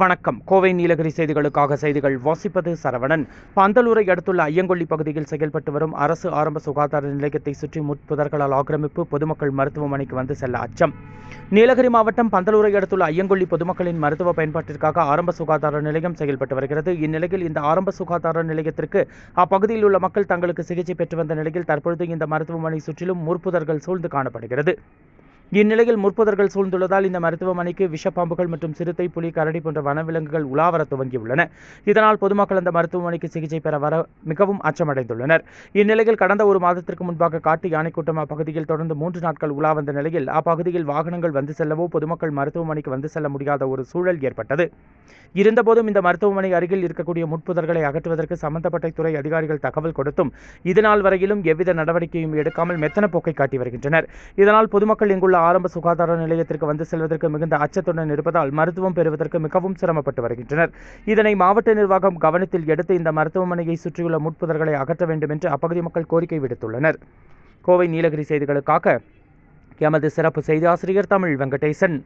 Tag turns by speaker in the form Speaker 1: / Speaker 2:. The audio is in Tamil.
Speaker 1: வணக்கம். கோவை நீலகிரி செய்திகளுக்காக செய்திகள் வாசிப்பது சரவணன். பந்தலூரை அடுத்துள்ள ஐயங்கொல்லி பகுதியில் செயல்பட்டு வரும் அரசு ஆரம்ப சுகாதார நிலையத்தை சுற்றி முட்புதர்களால் ஆக்கிரமிப்பு பொதுமக்கள் மருத்துவமனைக்கு வந்து செல்ல அச்சம். நீலகிரி மாவட்டம் பந்தலூரை அடுத்துள்ள ஐயங்கொல்லி பொதுமக்களின் மருத்துவ பயன்பாட்டிற்காக ஆரம்ப சுகாதார நிலையம் செயல்பட்டு வருகிறது. இந்நிலையில் இந்த ஆரம்ப சுகாதார நிலையத்திற்கு அப்பகுதியில் உள்ள மக்கள் தங்களுக்கு சிகிச்சை பெற்று வந்த நிலையில் தற்பொழுது இந்த மருத்துவமனை சுற்றிலும் முற்புதர்கள் சூழ்ந்து காணப்படுகிறது. இந்நிலையில் முற்புதர்கள் சூழ்ந்துள்ளதால் இந்த மருத்துவமனைக்கு விஷப்பாம்புகள் மற்றும் சிறுத்தை புலி கரடி போன்ற வனவிலங்குகள் உலாவர துவங்கியுள்ளன. இதனால் பொதுமக்கள் அந்த மருத்துவமனைக்கு சிகிச்சை பெற வர மிகவும் அச்சமடைந்துள்ளனர். இந்நிலையில் கடந்த ஒரு மாதத்திற்கு முன்பாக காட்டு யானை கூட்டம் அப்பகுதியில் தொடர்ந்து மூன்று நாட்கள் உலா வந்த நிலையில் அப்பகுதியில் வாகனங்கள் வந்து செல்லவோ பொதுமக்கள் மருத்துவமனைக்கு வந்து செல்ல முடியாத ஒரு சூழல் ஏற்பட்டது. இருந்தபோதும் இந்த மருத்துவமனை அருகில் இருக்கக்கூடிய முட்புதர்களை அகற்றுவதற்கு சம்பந்தப்பட்ட துறை அதிகாரிகள் தகவல் கொடுத்தும் இதனால் வரையிலும் எவ்வித நடவடிக்கையும் எடுக்காமல் மெத்தன போக்கை காட்டி வருகின்றனர். இதனால் பொதுமக்கள் இங்குள்ள ஆரம்ப சுகாதார நிலையத்திற்கு வந்து செல்வதற்கு மிகுந்த அச்சத்துடன் இருப்பதால் மருத்துவம் பெறுவதற்கு மிகவும் சிரமப்பட்டு வருகின்றனர். இதனை மாவட்ட நிர்வாகம் கவனத்தில் எடுத்து இந்த மருத்துவமனையை சுற்றியுள்ள முட்புதர்களை அகற்ற வேண்டும் என்று அப்பகுதி மக்கள் கோரிக்கை விடுத்துள்ளனர். கோவை நீலகிரி செய்திகளுக்காக எமது சிறப்பு செய்தி ஆசிரியர் தமிழ் வெங்கடேசன்.